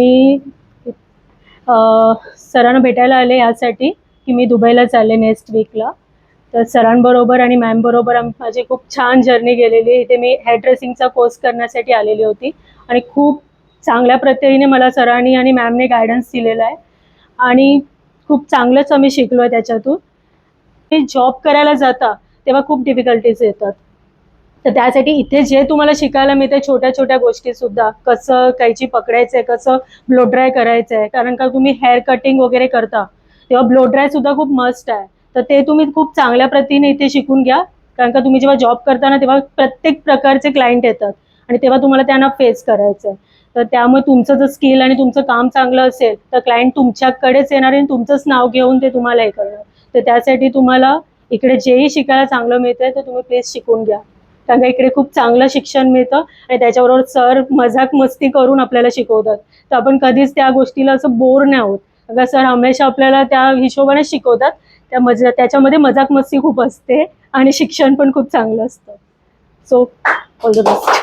मी सरांना भेटायला आले यासाठी की मी दुबईला चालले नेक्स्ट वीकला तर सरांबरोबर आणि मॅमबरोबर आम माझी खूप छान जर्नी गेलेली. इथे मी हेअर ड्रेसिंगचा कोर्स करण्यासाठी आलेली होती. आणि खूप चांगल्या पद्धतीने मला सरांनी आणि मॅमने गायडन्स दिलेला आहे. आणि खूप चांगलंच आम्ही शिकलो आहे त्याच्यातून. ते जॉब करायला जाता तेव्हा खूप डिफिकल्टीज येतात. तर त्यासाठी इथे जे तुम्हाला शिकायला मिळते छोट्या छोट्या गोष्टी सुद्धा कसं कैची पकडायचं आहे कसं ब्लो ड्राय करायचं आहे कारण का तुम्ही हेअर कटिंग वगैरे करता तेव्हा ब्लो ड्रायसुद्धा खूप मस्त आहे. तर ते तुम्ही खूप चांगल्या प्रतीने इथे शिकून घ्या कारण का तुम्ही जेव्हा जॉब करता ना तेव्हा प्रत्येक प्रकारचे क्लायंट येतात आणि तेव्हा तुम्हाला त्यांना फेस करायचं आहे तर त्यामुळे तुमचं जर स्किल आणि तुमचं काम चांगलं असेल तर क्लायंट तुमच्याकडेच येणार आणि तुमचंच नाव घेऊन ते तुम्हाला हे करणार. तर त्यासाठी तुम्हाला इकडे जेही शिकायला चांगलं मिळतंय तर तुम्ही प्लीज शिकून घ्या. कारण का इकडे खूप चांगलं शिक्षण मिळतं आणि त्याच्याबरोबर सर मजाक मस्ती करून आपल्याला शिकवतात. तर आपण कधीच त्या गोष्टीला असं बोर नाही आहोत. कारण सर हमेशा आपल्याला त्या हिशोबाने शिकवतात. त्या मजा त्याच्यामध्ये मजाक मस्ती खूप असते आणि शिक्षण पण खूप चांगलं असतं. So all the best